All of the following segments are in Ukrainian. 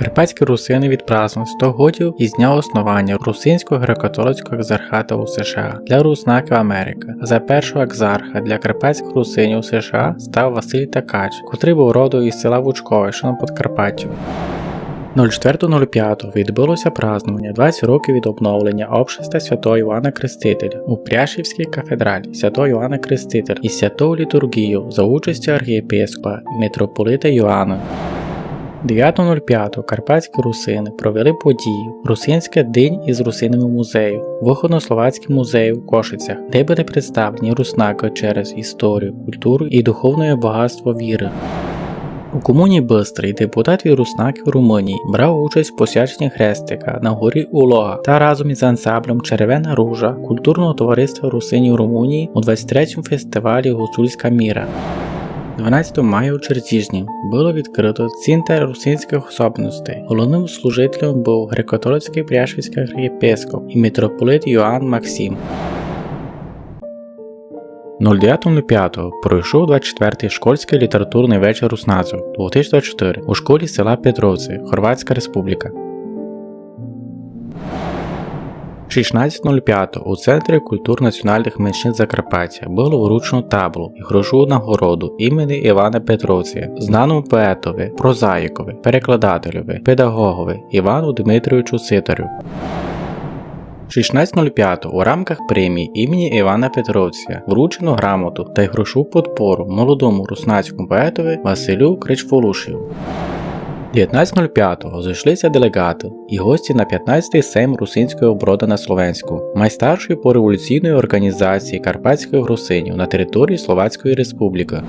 Карпатські русини відпразнували 100 годів із дня основання Русинського греко-католицького екзархата у США для руснаків Америки. За першого екзарха для карпатських русинів у США став Василь Такач, котрий був родом із села Вучкове, що на Подкарпаттю. 04.05 відбулося празднування 20 років від обновлення общества святого Івана Крестителя у Пряшівській кафедралі святого Івана Крестителя і святого літургію за участю архієпископа і митрополита Йоанна. 9.05 Карпатські русини провели подію Русинська день із русинами музею Виходно-Словацький музей у Кошицях, де були представлені руснаки через історію, культуру і духовне багатство віри. У комуні Бистрий депутат від руснаків Румунії брав участь в посвяченні хрестика на горі Улога та разом із ансамблем Червена Ружа культурного товариства Русинів Румунії у 23-му фестивалі Гуцульська міра. 12 мая у Чертіжні було відкрито центр русинських особливостей. Головним служителем був греко-католицький пряшвівський архієпископ і митрополит Йоанн Максим. 09.05 пройшов 24-й школьський літературний вечір Руснацу 2024 у школі села Петровці, Хорватська Республіка. 16.05 у Центрі культур національних меншин Закарпаття було вручено таблу і грошу нагороду імені Івана Петровця, знаному поетові, прозаїкові, перекладателеві, педагогові Івану Дмитровичу Ситарю. 16.05 у рамках премії імені Івана Петровця вручено грамоту та й грошу подпору молодому руснацькому поетові Василю Кричфолушеву. 19.05 зайшлися делегати і гості на 15-й сейм Русинської оброди на Словенську, майстаршої по революційної організації Карпатських русинів на території Словацької Республіки.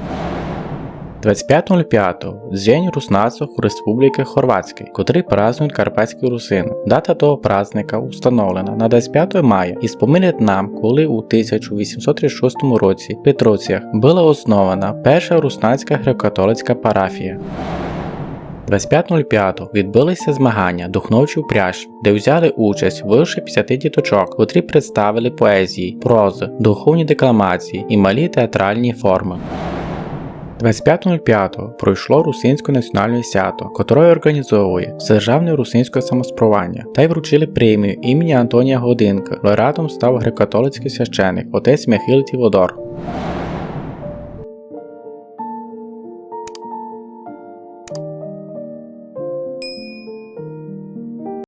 25.05 День руснаців Республіки Хорватської, котрий празднують карпатські русини. Дата того праздника установлена на 25 мая і споминять нам, коли у 1836 році в Петроціях була основана перша руснацька греко-католицька парафія. 25.05 відбулися змагання духновчі у пряжі, де взяли участь вище 50 діточок, котрі представили поезії, прози, духовні декламації і малі театральні форми. 25.05 пройшло Русинське національне свято, котре організовує Державне русинське самоспровання, та й вручили премію імені Антонія Годинка. Лауреатом став греко-католицький священик отець Михайло Тіводор.